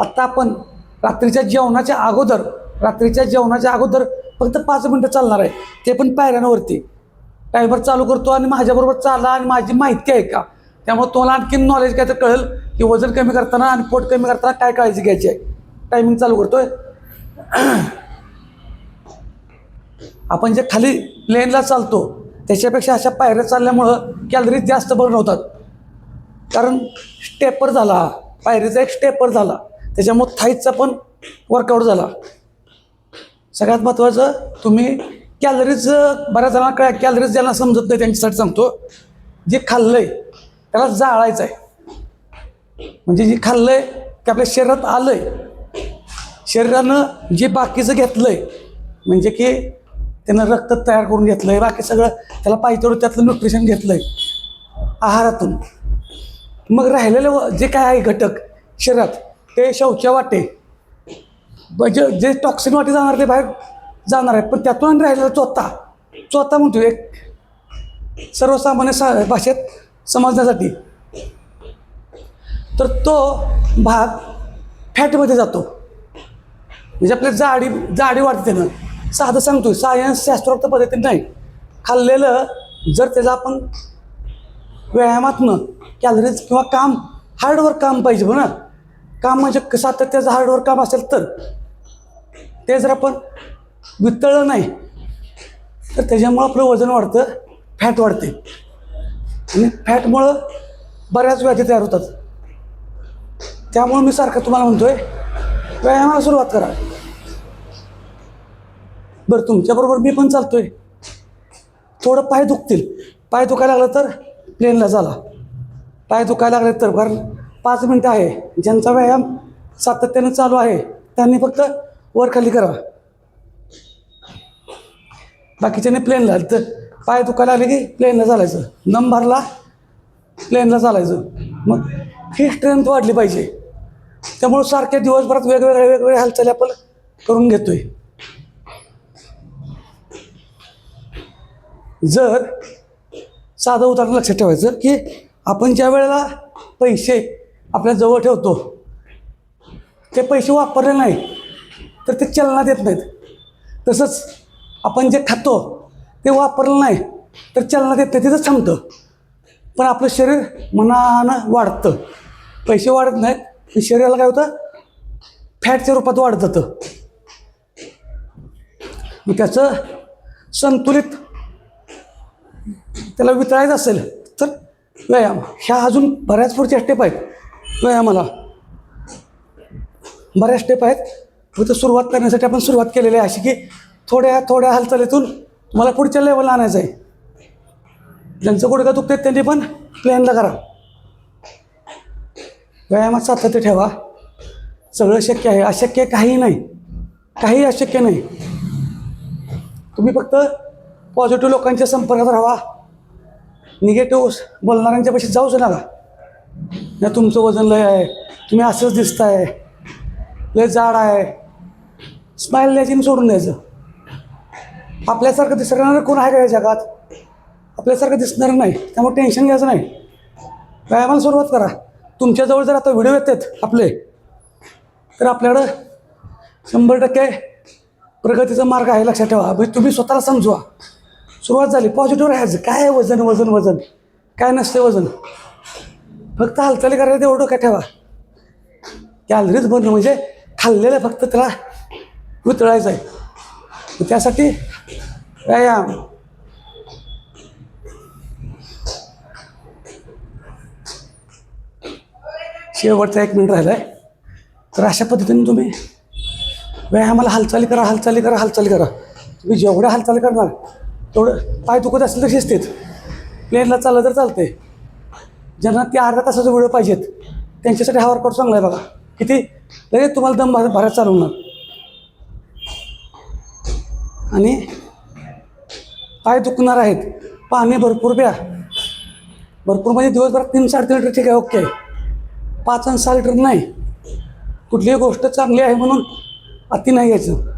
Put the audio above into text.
आत्ता आपण रात्रीच्या जेवणाच्या अगोदर रात्रीच्या जेवणाच्या अगोदर फक्त पाच मिनटं चालणार आहे. ते पण पायऱ्यांवरती. ड्रायव्हर चालू करतो आणि माझ्याबरोबर चाला आणि माझी माहिती आहे का? त्यामुळे तुम्हाला आणखीन नॉलेज काय तर कळेल की वजन कमी करताना आणि पोट कमी करताना काय काळजी घ्यायची आहे. टायमिंग चालू करतोय. आपण जे खाली लेनला चालतो त्याच्यापेक्षा अशा पायऱ्या चालल्यामुळं कॅलरीज जास्त बर्न होतात. कारण स्टेपर झाला. पायरीचा एक स्टेपर झाला. त्याच्यामुळं थाईजचा पण वर्कआउट झाला. सगळ्यात महत्त्वाचं तुम्ही कॅलरीज बऱ्याच जणांना काय कॅलरीज ज्यांना समजत नाही त्यांच्यासाठी सांगतो. जे खाल्लं आहे त्याला जाळायचं आहे म्हणजे जे खाल्लं आहे ते आपल्या शरीरात आलं आहे शरीरानं जे बाकीचं घेतलं आहे म्हणजे की त्यानं रक्त तयार करून घेतलं आहे बाकी सगळं त्याला पाहिजे त्यातलं न्यूट्रिशन आहे आहारातून. मग राहिलेलं जे काय आहे घटक शरीरात ते शौच्या वाटे. जे जे टॉक्सिन वाटे जाणार ते बाहेर जाणार आहे पण त्यातून आणि राहिलेला चोथा. चोथा म्हणतो एक सर्वसामान्य सा भाषेत समजण्यासाठी. तर तो भाग फॅटमध्ये जातो. म्हणजे आपल्या जाडी जाडी वाढते त्यानं साधं सांगतो सायन्स शास्त्रोक्त पद्धतीने नाही. खाल्लेलं जर त्याचा आपण व्यायामातनं कॅलरीज किंवा काम हार्डवर्क काम पाहिजे म्हणा काम म्हणजे क- सातत्याचं हार्डवर्क काम असेल तर ते जर आपण वितळलं नाही तर त्याच्यामुळं आपलं वजन वाढतं फॅट वाढते. आणि फॅटमुळं बऱ्याच व्याधी तयार होतात. त्यामुळं मी सारखं तुम्हाला म्हणतोय व्यायामाला सुरुवात करा. बरं तुमच्याबरोबर मी पण चालतोय. थोडं पाय दुखतील. पाय दुखायला लागलं तर प्लेनला झाला. पाय दुखायला लागले तर कारण पाच मिनटं आहे. ज्यांचा व्यायाम सातत्यानं चालू आहे त्यांनी फक्त वर खाली करा. बाकीच्याने प्लेनला तर पाय दुखायला लागले की प्लेनला चालायचं. नम भरला प्लेनला चालायचं. मग ही स्ट्रेंथ वाढली पाहिजे. त्यामुळं सारख्या दिवसभरात वेगवेगळ्या वेगवेगळ्या हालचाली आपण करून घेतोय. जर साधं उदाहरण लक्षात ठेवायचं की आपण ज्या वेळेला पैसे आपल्या जवळ ठेवतो ते पैसे वापरले नाही तर ते चलनात येत नाहीत. तसंच आपण जे खातो ते वापरलं नाही तर चलनात येत नाही तिथं थांबतं. पण आपलं शरीर मनानं वाढतं. पैसे वाढत नाहीत तर शरीराला काय होतं? फॅटच्या रूपात वाढत जातं. मग त्याचं संतुलित त्याला वितळायचं असेल तर व्यायाम ह्या अजून बऱ्याच पुढच्या स्टेप आहेत. व्यायामाला बऱ्याच स्टेप आहेत. फक्त सुरुवात करण्यासाठी आपण सुरुवात केलेली आहे. अशी की थोड्या थोड्या हालचालीतून मला पुढच्या लेवलला आणायचं आहे. ज्यांचं गुडघा दुखतात त्यांनी पण प्लॅनला करा. व्यायामात सातत्य ठेवा. सगळं शक्य आहे. अशक्य काही नाही. काही अशक्य नाही. तुम्ही फक्त पॉझिटिव्ह लोकांच्या संपर्कात राहा. निगेटिव्ह बोलणाऱ्यांच्यापाशी जाऊच नका. ना तुमचं वजन लय आहे. तुम्ही असंच दिसताय. लय जाड आहे. स्माईल द्यायची आणि सोडून द्यायचं. आपल्यासारखं दिसणारं कोण आहे का या जगात? आपल्यासारखं दिसणार नाही. त्यामुळे टेन्शन घ्यायचं नाही. व्यायामाला सुरुवात करा. तुमच्याजवळ जर आता व्हिडिओ येतात आपले तर आपल्याकडं शंभर टक्के प्रगतीचा मार्ग आहे लक्षात ठेवा. म्हणजे तुम्ही स्वतःला समजवा. सुरुवात झाली पॉझिटिव्ह राहायचं काय आहे वजन वजन वजन? काय नसते वजन? फक्त हालचाली करायला तेवढं का ठेवा. कॅलरीज बनणं म्हणजे खाल्लेलं फक्त त्याला वितळायचं आहे. त्यासाठी व्यायाम. शेवटचा एक मिनिट राहिला आहे तर अशा पद्धतीने तुम्ही व्यायामाला हालचाली करा हालचाली करा हालचाली करा. तुम्ही जेवढ्या हालचाली करणार तेवढं पाय दुखत असेल तर शिस्तीत. प्लेनला चाललं तर चालते ज्यांना ते अर्धा तासाचा व्हिडिओ पाहिजेत त्यांच्यासाठी हा वर्कआउट चांगला आहे बघा. किती? लगेच तुम्हाला दम भर भरत चालवणार आणि पाय दुखणार आहेत. पाणी भरपूर प्या. भरपूर म्हणजे दिवसभरात तीन साडेतीन लिटर ठीक आहे ओके. पाच आणि सहा लिटर नाही. कुठलीही गोष्ट चांगली आहे म्हणून अति नाही घ्यायचं.